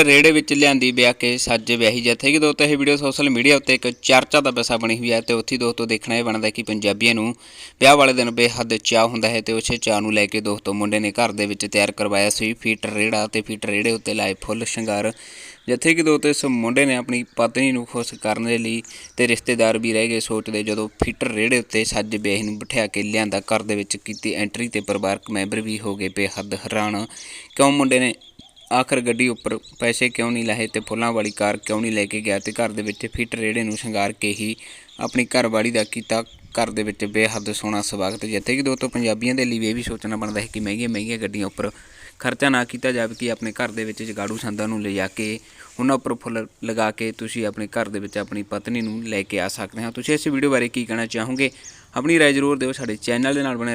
ਰੇੜੇ ਵਿੱਚ ਲਿਆਂਦੀ ਵਿਆਹ ਕੇ ਸੱਜ ਵਿਆਹੀ ਜਥੇ ਕਿ ਦੋਸਤੋ, ਇਹ ਵੀਡੀਓ ਸੋਸ਼ਲ ਮੀਡੀਆ ਉੱਤੇ ਇੱਕ ਚਰਚਾ ਦਾ ਵਿਸ਼ਾ ਬਣੀ ਹੋਈ ਹੈ ਤੇ ਉੱਥੇ ਹੀ ਦੋਸਤੋ ਦੇਖਣਾ ਇਹ ਬਣਦਾ ਕਿ ਪੰਜਾਬੀਆਂ ਨੂੰ ਵਿਆਹ ਵਾਲੇ ਦਿਨ ਬੇਹੱਦ ਚਾਹ ਹੁੰਦਾ ਹੈ ਤੇ ਉਸੇ ਚਾਹ ਨੂੰ ਲੈ ਕੇ ਦੋਸਤੋ ਮੁੰਡੇ ਨੇ ਘਰ ਦੇ ਵਿੱਚ ਤਿਆਰ ਕਰਵਾਇਆ ਸੀ ਫੀਟਰ ਰੇੜਾ ਤੇ ਫੀਟਰ ਰੇੜੇ ਉੱਤੇ ਲਾਏ ਫੁੱਲ ਸ਼ਿੰਗਾਰ, ਜਿੱਥੇ ਕਿ ਦੋਸਤੋ ਇਸ ਮੁੰਡੇ ਨੇ ਆਪਣੀ ਪਤਨੀ ਨੂੰ ਖੁਸ਼ ਕਰਨ ਦੇ ਲਈ ਤੇ ਰਿਸ਼ਤੇਦਾਰ ਵੀ ਰਹਿ ਗਏ ਸੋਚਦੇ ਜਦੋਂ ਫੀਟਰ ਰੇੜੇ ਉੱਤੇ ਸੱਜ ਵਿਆਹੀ ਨੂੰ ਬਿਠਾ ਕੇ ਲਿਆਂਦਾ, ਘਰ ਦੇ ਵਿੱਚ ਕੀਤੀ ਐਂਟਰੀ ਤੇ ਪਰਿਵਾਰਕ ਮੈਂਬਰ ਵੀ ਹੋ ਗਏ ਬੇਹੱਦ ਹੈਰਾਨ। ਕਿਉਂ ਮੁੰਡੇ ਨੇ ਆਖਰ ਗੱਡੀ ਉੱਪਰ ਪੈਸੇ ਕਿਉਂ ਨਹੀਂ ਲਾਏ ਤੇ ਫੁੱਲਾਂ ਵਾਲੀ ਕਾਰ ਕਿਉਂ ਨਹੀਂ ਲੈ ਕੇ ਗਿਆ ਤੇ ਘਰ ਦੇ ਵਿੱਚ ਫਿੱਟ ਰੇੜੇ ਨੂੰ ਸ਼ਿੰਗਾਰ ਕੇ ਹੀ ਆਪਣੀ ਘਰਵਾਲੀ ਦਾ ਕੀਤਾ ਘਰ ਦੇ ਵਿੱਚ ਬੇਹੱਦ ਸੋਹਣਾ ਸਵਾਗਤ। ਜਿੱਥੇ ਕਿ ਦੋਸਤੋ ਪੰਜਾਬੀਆਂ ਦੇ ਲਈ ਵੀ ਇਹ ਵੀ ਸੋਚਣਾ ਬਣਦਾ ਹੈ ਕਿ ਮਹਿੰਗੀਆਂ ਮਹਿੰਗੀਆਂ ਗੱਡੀਆਂ ਉੱਪਰ ਖਰਚਾ ਨਾ ਕੀਤਾ ਜਾਵੇ ਕਿ ਆਪਣੇ ਘਰ ਦੇ ਵਿੱਚ ਜਗਾੜੂ ਸੰਦਾਂ ਨੂੰ ਲਿਜਾ ਕੇ ਉਹਨਾਂ ਉੱਪਰ ਫੁੱਲ ਲਗਾ ਕੇ ਤੁਸੀਂ ਆਪਣੇ ਘਰ ਦੇ ਵਿੱਚ ਆਪਣੀ ਪਤਨੀ ਨੂੰ ਲੈ ਕੇ ਆ ਸਕਦੇ ਹੋ। ਤੁਸੀਂ ਇਸ ਵੀਡੀਓ ਬਾਰੇ ਕੀ ਕਹਿਣਾ ਚਾਹੋਗੇ? ਆਪਣੀ ਰਾਏ ਜ਼ਰੂਰ ਦਿਓ, ਸਾਡੇ ਚੈਨਲ ਦੇ ਨਾਲ ਬਣੇ